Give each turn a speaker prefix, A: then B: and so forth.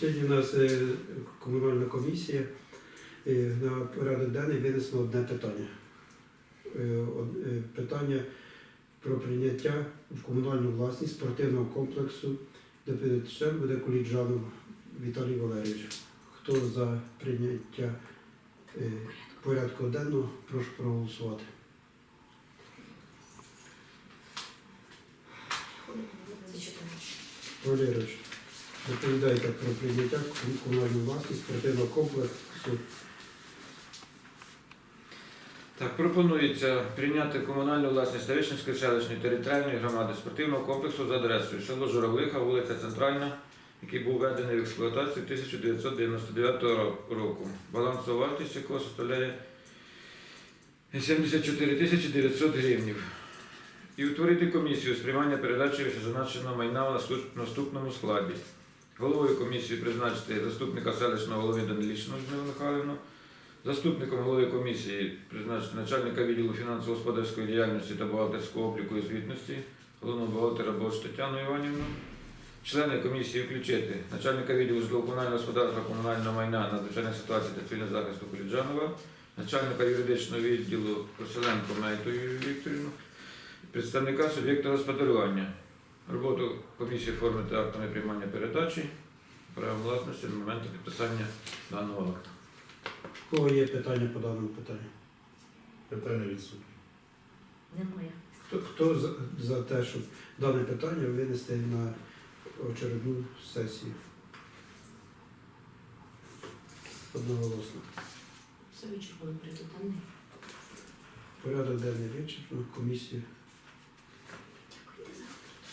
A: Сьогодні у нас е, комунальна комісія. Е, На порядок денний винесено одне питання. Е, Питання про прийняття в комунальну власність спортивного комплексу, де підчем буде Куліджанов Віталій Валерійович. Хто за прийняття порядку денного, прошу проголосувати. Валерійович, доповідайте про прийняття в комунальну власність спортивного комплексу.
B: Так, пропонується прийняти комунальну власність Ставищенської селищної територіальної громади спортивного комплексу за адресою село Журавлиха, вулиця Центральна, який був введений в експлуатацію 1999 року. Балансова вартість якого составляє 74 тисячі 900 гривнів. І утворити комісію з приймання передачі вищезазначеного майна в наступному складі. Головою комісії призначити заступника селищного голови Данилічну Людмилу Михайлівну, Заступником голови комісії призначити начальника відділу фінансово-господарської діяльності та бухгалтерського обліку і звітності, головного бухгалтера Бош Тетяну Іванівну. Члени комісії включити начальника відділу житлово-комунального господарства комунального майна надзвичайних ситуацій та цивільного захисту Коліджанова, начальника юридичного відділу Проселенко Мейту Вікторівну, представника суб'єкта господарювання. Роботу комісії оформити актами приймання передачі, право власності на момент підписання даного акту.
A: У кого є питання по даному питанню?
C: Питання відсутні.
D: Немає.
A: Хто, хто за, за те, щоб дане питання винести на очередну сесію? Одноголосно.
D: Все вичерпано порядок денний.
A: Порядок денний вичерпно, комісію.